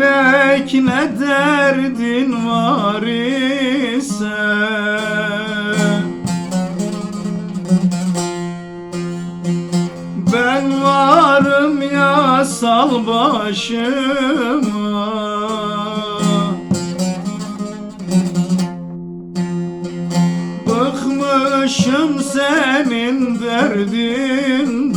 Diyecek ne derdin var ise? Ben varım ya sal başıma. Bıkmışım senin derdinden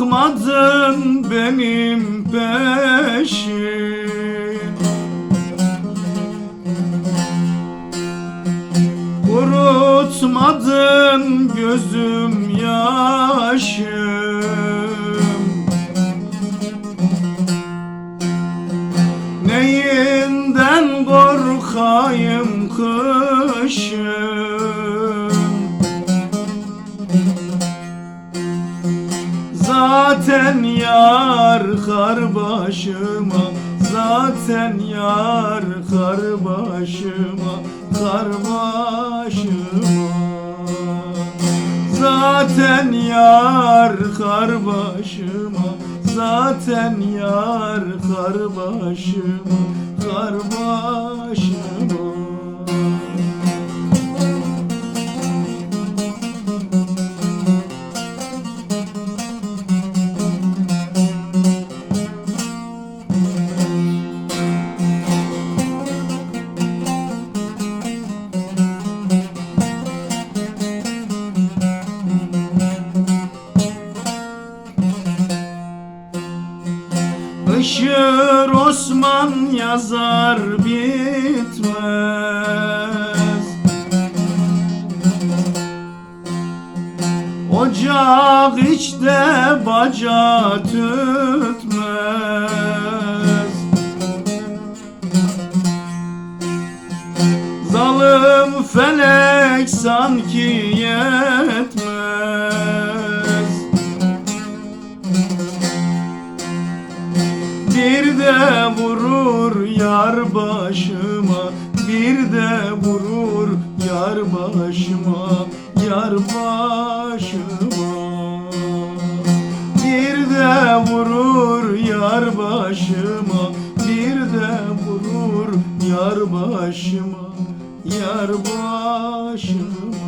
Bırakmadın benim peşim. Kurutmadın gözüm yaşım. Neyinden korkayım kışım Zaten yar kar başıma Zaten yar kar başıma Kar başıma. Zaten yar kar başıma Zaten yar kar başıma Kar başıma Işır Osman yazar bitmez. Ocak içte baca tütmez. Zalim felek sanki yetmez başıma Bir de vurur yar başıma Yar başıma. Bir de vurur yar başıma Bir de vurur yar başıma Yar başıma